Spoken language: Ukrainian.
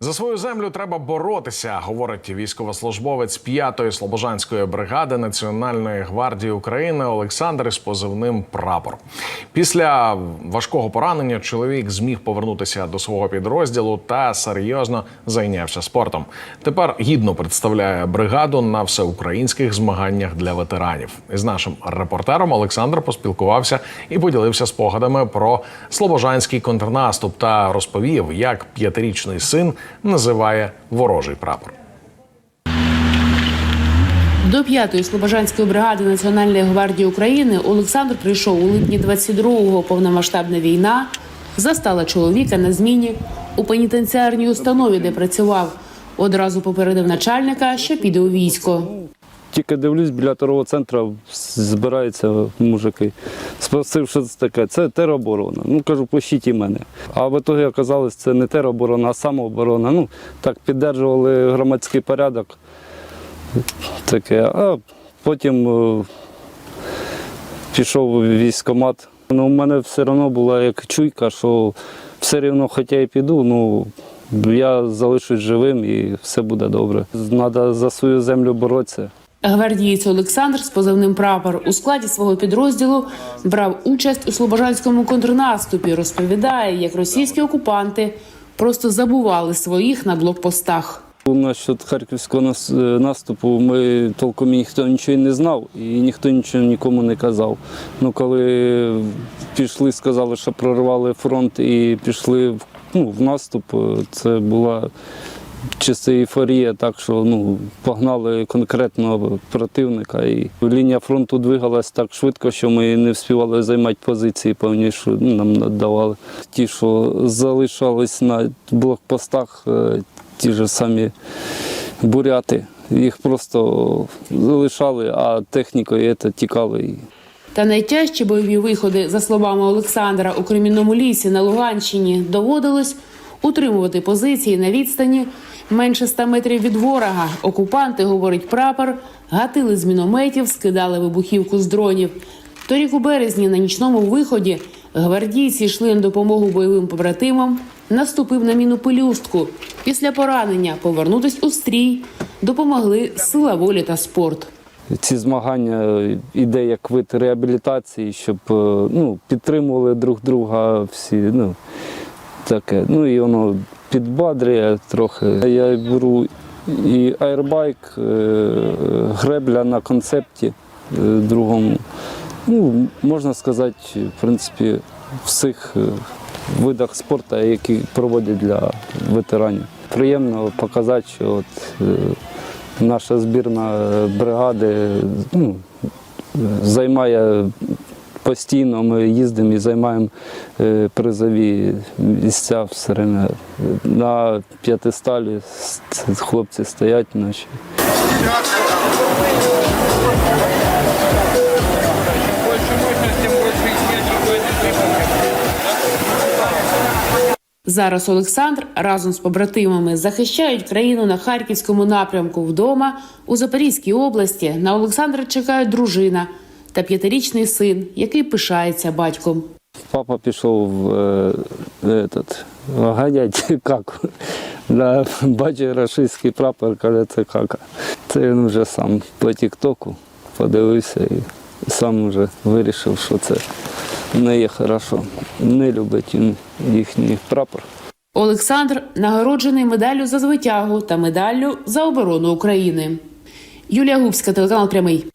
За свою землю треба боротися, говорить військовослужбовець 5-ї слобожанської бригади Національної гвардії України Олександр із позивним Прапор. Після важкого поранення чоловік зміг повернутися до свого підрозділу та серйозно зайнявся спортом. Тепер гідно представляє бригаду на всеукраїнських змаганнях для ветеранів. Із нашим репортером Олександр поспілкувався і поділився спогадами про слобожанський контрнаступ та розповів, як п'ятирічний син називає ворожий прапор. До п'ятої слобожанської бригади Національної гвардії України Олександр прийшов у липні 22-го. Повномасштабна війна застала чоловіка на зміні у пенітенціарній установі, де працював. Одразу попередив начальника, що піде у військо. Тільки дивлюсь, біля торгового центру збираються мужики. Спросив, що це таке. Це тероборона. Ну кажу, пощіть і мене. А в ітогі оказалось, це не тероборона, а самооборона. Ну так піддержували громадський порядок. Таке. А потім е, пішов у військкомат. Ну, у мене все одно була як чуйка, що все рівно, хоча і піду, ну я залишусь живим і все буде добре. Треба за свою землю боротися. Гвардієць Олександр з позивним прапор у складі свого підрозділу брав участь у слобожанському контрнаступі. Розповідає, як російські окупанти просто забували своїх на блокпостах. Насчет харківського е, наступу ми толком ніхто нічого не знав і ніхто нічого нікому не казав. Ну, коли пішли, сказали, що прорвали фронт і пішли в, ну, в наступ, е, це була чиста ейфорія, так що ну, погнали конкретно противника. І лінія фронту двигалась так швидко, що ми не встигали займати позиції певні, що ну, нам надавали. Ті, що залишались на блокпостах, е, ті ж самі буряти. Їх просто залишали, а технікою тікали. Та найтяжчі бойові виходи, за словами Олександра, у Кремінному лісі на Луганщині доводилось утримувати позиції на відстані менше 100 метрів від ворога. Окупанти, говорить прапор, гатили з мінометів, скидали вибухівку з дронів. Торік у березні на нічному виході гвардійці йшли на допомогу бойовим побратимам. Наступив на міну пелюстку. Після поранення повернутись у стрій допомогли сила волі та спорт. ці змагання іде як вид реабілітації, щоб е, ну, підтримували друг друга всі. Ну, таке. Ну і воно підбадрює трохи. Я беру і аербайк, е, гребля на концепті е, другому. Ну, можна сказати, в принципі, всіх е, видах спорту, які проводять для ветеранів. Приємно показати, що от, наша збірна бригади ну, займає постійно, ми їздимо і займаємо е, призові місця все время. На п'ятисталі хлопці стоять наші. Зараз Олександр разом з побратимами захищають країну на харківському напрямку вдома у Запорізькій області. На Олександра чекають дружина та п'ятирічний син, який пишається батьком. Папа пішов в е, этот, ганять каку. Да, бачить рашистський прапор, каже, це кака. Це він вже сам по тіктоку подивився і сам вже вирішив, що це не є хорошо. Не любить він їхній прапор. Олександр нагороджений медаллю за звитягу та медаллю за оборону України. Юлія Губська, телеканал Прямий.